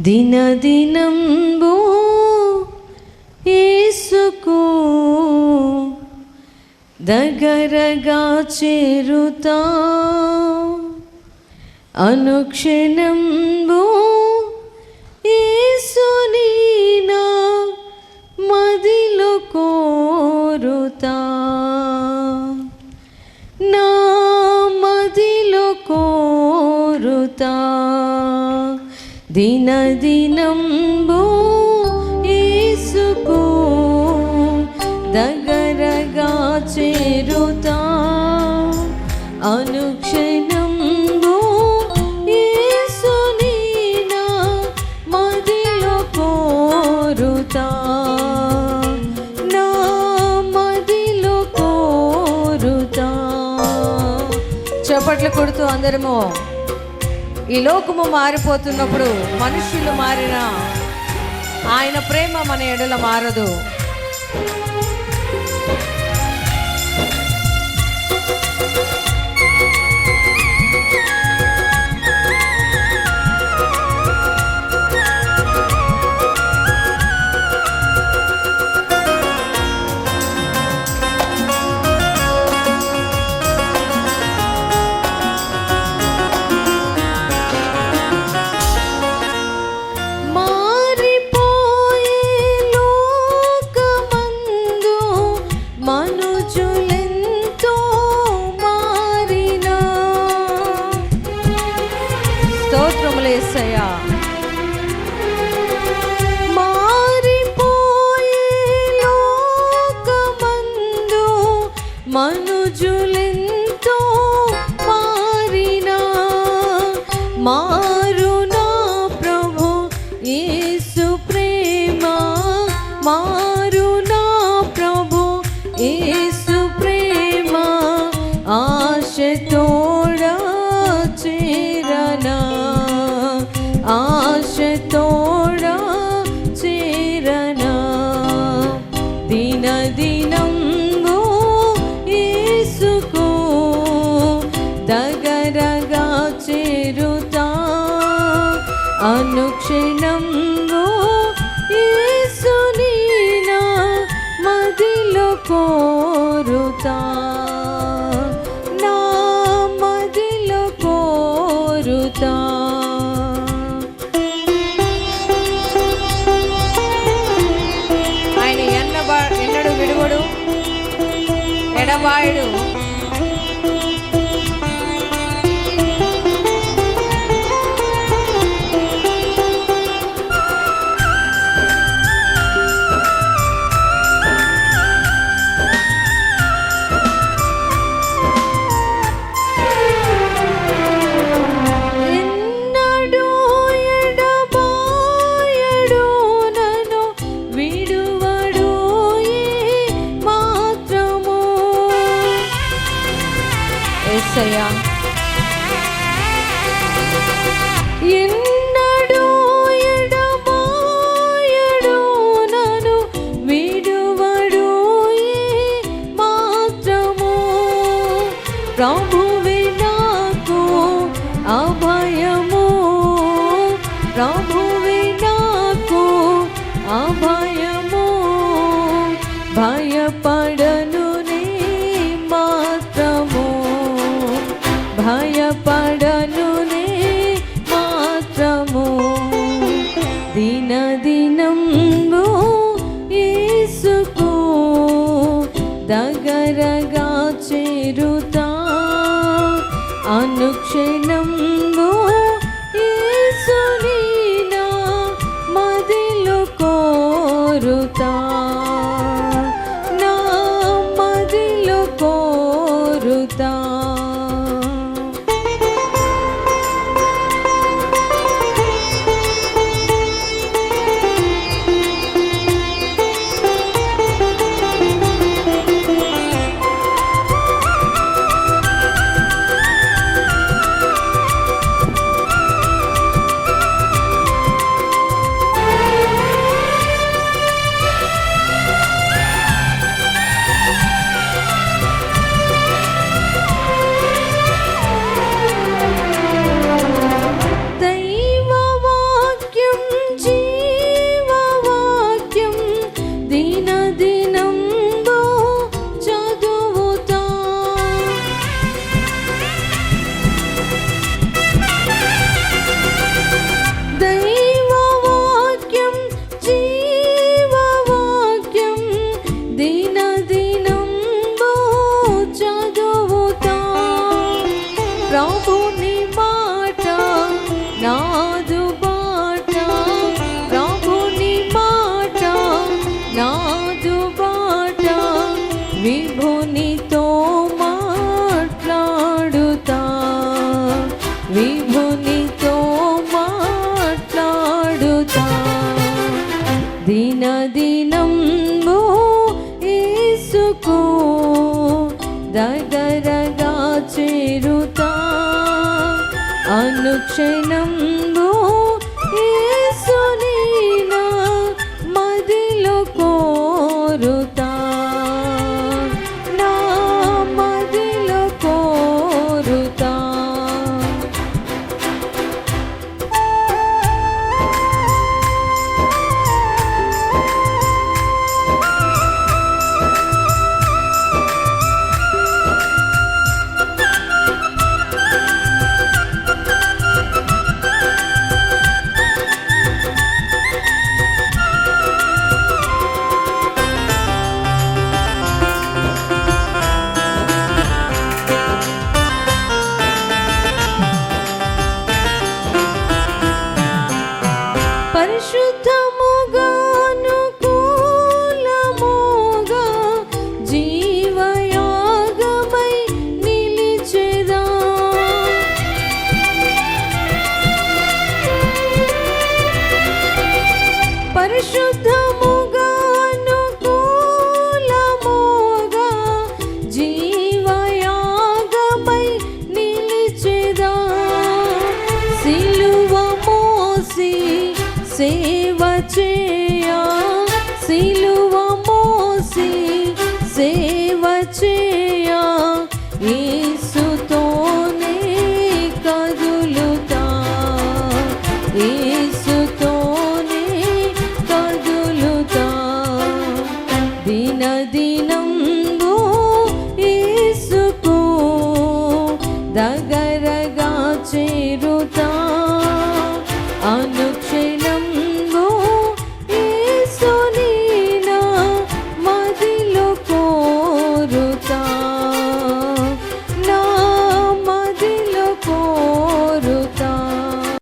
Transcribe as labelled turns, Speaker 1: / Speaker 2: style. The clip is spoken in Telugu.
Speaker 1: దినదినంబు ఏసుకు దగ్గరగా చేరుతా. అనుక్షణంబూ దిన దినంబు ఈసుకు దగరగా ചേരുതാ అనుక్షణంబు ఈసు మదిలో కోరుతా. నా మదిలో కోరుతా. చప్పట్లు కొడుతూ అందరము ఈ లోకము మారిపోతున్నప్పుడు మనుషులు మారినా ఆయన ప్రేమ మన ఎడల మారదు. అనుక్షణంబు ఈసునీనా మదిలో కో তবুই না কো আভা muito bom. సేవ చేయా సిలువ మోసి సేవ చేయా. ఏసుతోనే కదులుతా ఏసుతోనే కదులుతా. దిన దినం ఏసుకో దగ్గరగా చేరుతా అను